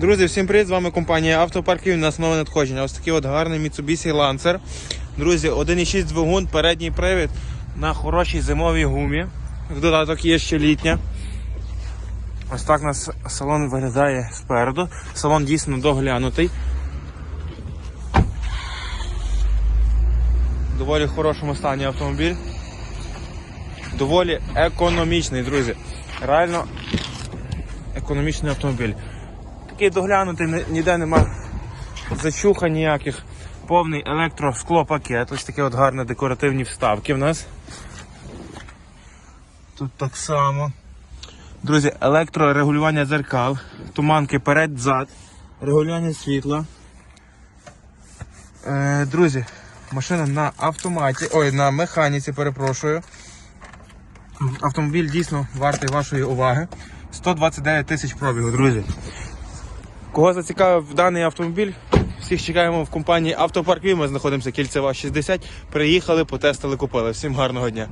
Друзі, всім привіт! З вами компанія Автопарків. У нас нове надходження. Ось такий от гарний Mitsubishi Lancer. Друзі, 1,6 двигун, передній привід на хорошій зимовій гумі. В додаток є ще літня. Ось так у нас салон виглядає спереду. Салон дійсно доглянутий. Доволі в хорошому стані автомобіль. Доволі економічний, друзі. Реально економічний автомобіль. Такий доглянутий, ніде нема зачуха ніяких. Повний електросклопакет. Ось такі от гарні декоративні вставки в нас. Тут так само. Друзі, електрорегулювання дзеркал, туманки перед-зад, регулювання світла. Е, друзі, машина на автоматі, ой, на механіці, перепрошую. Автомобіль дійсно вартий вашої уваги. 129 тисяч пробігу, друзі. Кого зацікавив даний автомобіль? Всіх чекаємо в компанії Автопарк Ві. Ми знаходимося кільцева 60. Приїхали, потестили, купили. Всім гарного дня.